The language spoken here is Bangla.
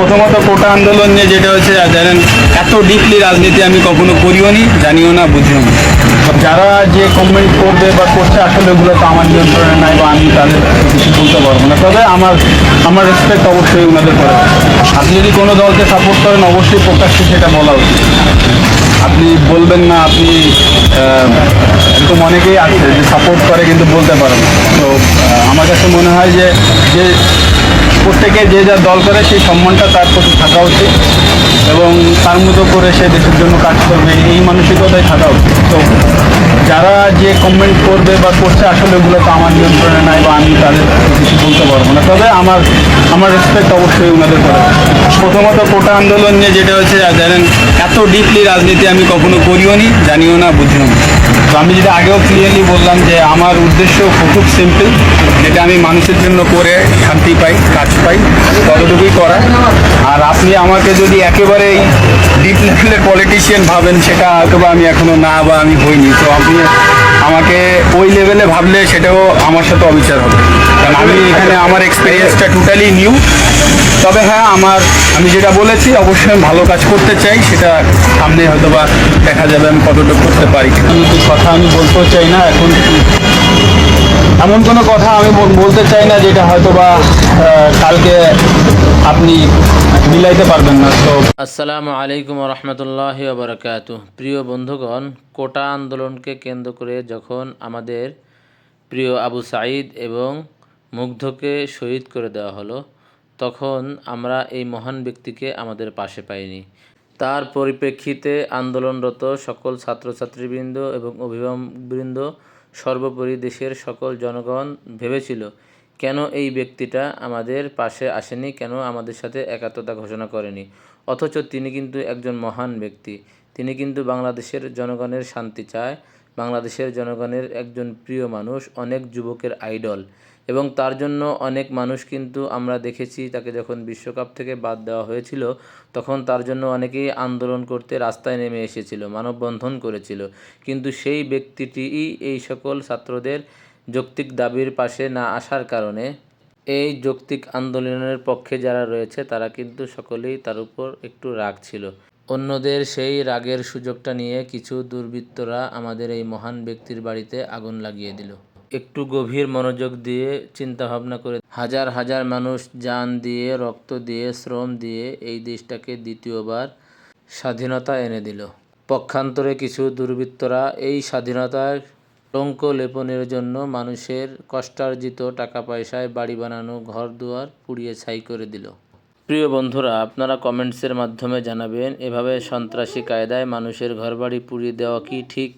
প্রথমত কোটা আন্দোলন নিয়ে যেটা হচ্ছে জানেন, এত ডিপলি রাজনীতি আমি কখনো করিও নি, জানিও না, বুঝিও না। যারা যে কমেন্ট করবে বা করছে, আসলে ওগুলো তো আমার নিয়ন্ত্রণে নাই বা আমি তাদের কিছু বলতে পারব না। তবে আমার আমার রেসপেক্ট অবশ্যই ওনাদের করে। আপনি যদি কোনো দলকে সাপোর্ট করেন, অবশ্যই প্রকাশ্যে সেটা বলা উচিত। আপনি বলবেন না, আপনি এরকম অনেকেই আছে যে সাপোর্ট করে কিন্তু বলতে পারেন তো আমার কাছে মনে হয় যে যে প্রত্যেকে যে যা দল করে সেই সম্মানটা তার প্রতি থাকা উচিত এবং তার মতো করে সে দেশের জন্য কাজ করবে, এই মানসিকতাই থাকা উচিত। তো যারা যে কমেন্ট করবে বা করছে আসলে ওগুলো তো আমার নিয়ন্ত্রণে নাই বা আমি তাদের কিছু বলতে পারব না। তবে আমার আমার রেসপেক্ট অবশ্যই ওনাদের করে। প্রথমত কোটা আন্দোলন নিয়ে যেটা হচ্ছে জানেন, এত ডিপলি রাজনীতি আমি কখনো করিও নি, জানিও না, বুঝিও না। তো আমি যেটা আগেও ক্লিয়ারলি বললাম যে আমার উদ্দেশ্য খুব সিম্পল যেটা আমি মানুষের জন্য করে শান্তি পাই, কাজ পাই, ততটুকুই করা। আর আপনি আমাকে যদি একেবারে ডিপ লেভেলের পলিটিশিয়ান ভাবেন, সেটা হয়তো বা আমি এখনও না বা আমি হইনি। তো আপনি আমাকে ওই লেভেলে ভাবলে সেটাও আমার সাথে অবিচার হবে। কারণ আমি এখানে আমার এক্সপিরিয়েন্সটা টোটালি নিউ তবে হ্যাঁ আমার, আমি যেটা বলেছি, অবশ্যই আমি ভালো কাজ করতে চাই, সেটা সামনে হয়তো বা দেখা যাবে আমি কতটুকু করতে পারি। কিন্তু কথা আমি বলতেও চাই না, এখন এমন কোনো কথা আমি বলতে চাই না, যেটা হয়তো বা কালকে আপনি মিলাইতে পারবেন না, তো আসসালামু আলাইকুম রহমতুল্লাহ বারকাত প্রিয় বন্ধুগণ, কোটা আন্দোলনকে কেন্দ্র করে যখন আমাদের প্রিয় আবু সাঈদ এবং মুগ্ধকে শহীদ করে দেওয়া হলো তখন আমরা এই মহান ব্যক্তিকে আমাদের পাশে পাইনি। তার পরিপ্রেক্ষিতে আন্দোলনরত সকল ছাত্রছাত্রীবৃন্দ এবং অভিভাবকবৃন্দ সর্বোপরি দেশের সকল জনগণ ভেবেছিল, কেন এই ব্যক্তিটা আমাদের পাশে আসেনি? কেন আমাদের সাথে একাত্মতা ঘোষণা করেনি? অথচ তিনি কিন্তু একজন মহান ব্যক্তি। তিনি কিন্তু বাংলাদেশের জনগণের শান্তি চায় বাংলাদেশের জনগণের একজন প্রিয় মানুষ, অনেক যুবকের আইডল। এবং তার জন্য অনেক মানুষ কিন্তু আমরা দেখেছি, তাকে যখন বিশ্বকাপ থেকে বাদ দেওয়া হয়েছিল, তখন তার জন্য অনেকেই আন্দোলন করতে রাস্তায় নেমে এসেছিল, মানববন্ধন করেছিল। কিন্তু সেই ব্যক্তিটিই এই সকল ছাত্রদের যৌক্তিক দাবির পাশে না আসার কারণে এই যৌক্তিক আন্দোলনের পক্ষে যারা রয়েছে, তারা কিন্তু সকলেই তার উপর একটু রাগ ছিল। অন্যদের সেই রাগের সুযোগটা নিয়ে কিছু দুর্বৃত্তরা আমাদের এই মহান ব্যক্তির বাড়িতে আগুন লাগিয়ে দিল। একটু গভীর মনোযোগ দিয়ে চিন্তা ভাবনা করে হাজার হাজার মানুষ যান দিয়ে, রক্ত দিয়ে, শ্রম দিয়ে এই দেশটাকে দ্বিতীয়বার স্বাধীনতা এনে দিল। পক্ষান্তরে কিছু দুর্বৃত্তরা এই স্বাধীনতার টঙ্ক লেপনের জন্য মানুষের কষ্টার্জিত টাকা পয়সায় বাড়ি বানানো ঘর দুয়ার পুড়িয়ে ছাই করে দিল। প্রিয় বন্ধুরা, আপনারা কমেন্টসের মাধ্যমে জানাবেন, এভাবে সন্ত্রাসী কায়দায় মানুষের ঘরবাড়ি পুড়িয়ে দেওয়া কি ঠিক?